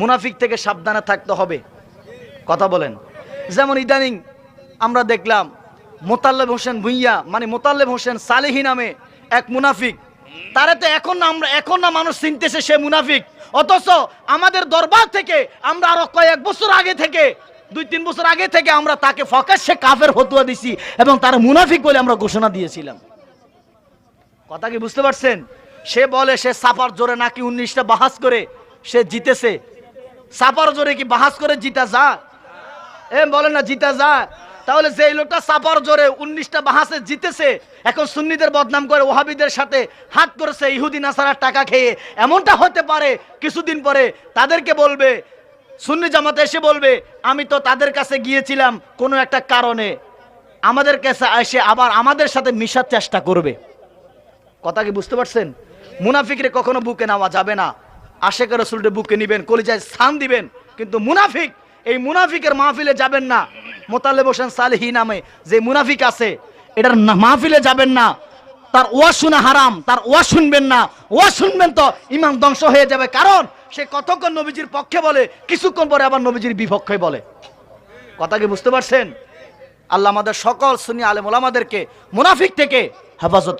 মুনাফিক থেকে সাবধানে থাকতে হবে। কথা বলেন। যেমন ইদানিং আমরা দেখলাম মোতাল্লেব হোসেন ভুইয়া মানে মোতাল্লেব হোসেন সালেহি নামে এক মুনাফিক। তারে তো এখন আমরা এখন না মানুষ চিনতেছে সে মুনাফিক। অথচ আমাদের দরবার থেকে আমরা আরও কয়েক বছর আগে থেকে, দুই তিন বছর আগে থেকে আমরা তাকে ফকাশে কাফের ফতুয়া দিছি এবং তার মুনাফিক বলে আমরা ঘোষণা দিয়েছিলাম। কথা কি বুঝতে পারছেন? সে বলে সে সাপার জোরে নাকি উনিশটা বাহাস করে সে জিতেছে। সাপার জোরে কি বাহাস করে জিতা যায়? এ বলে না, জিতা যায়। তাহলে যে লোকটা সাপার জোরে উনিশটা বাহাসে জিতেছে, এখন সুন্নিদের বদনাম করে ওহাবিদের সাথে হাত করেছে ইহুদি নাসারার টাকা খেয়ে। এমনটা হতে পারে, কিছুদিন পরে তাদেরকে বলবে, সুন্নি জামাতে এসে বলবে, আমি তো তাদের কাছে গিয়েছিলাম কোনো একটা কারণে। আমাদের কাছে এসে আবার আমাদের সাথে মিশার চেষ্টা করবে। কথা কি বুঝতে পারছেন? মুনাফিকরে কখনো বুকে নেওয়া যাবে না। আশেখ রসুলটে বুকে নিবেন, কলিজায় স্থান দিবেন। কিন্তু মুনাফিক, এই মুনাফিকের মাহফিলে যাবেন না। মোতালেব হোসেন সালেহি নামে যে মুনাফিক আছে, এটার মাহফিলে যাবেন না। তার ওয়া শোনা হারাম, তার ওয়া শুনবেন না। ওয়া শুনবেন তো ইমাম ধ্বংস হয়ে যাবে। কারণ সে কতক্ষণ নবীজির পক্ষে বলে, কিছুক্ষণ পরে আবার নবীজির বিপক্ষে বলে। কথা কি বুঝতে পারছেন? আল্লাহ আমাদের সকল সুনি আলেম ওলামাদেরকে, মুনাফিক থেকে হেফাজত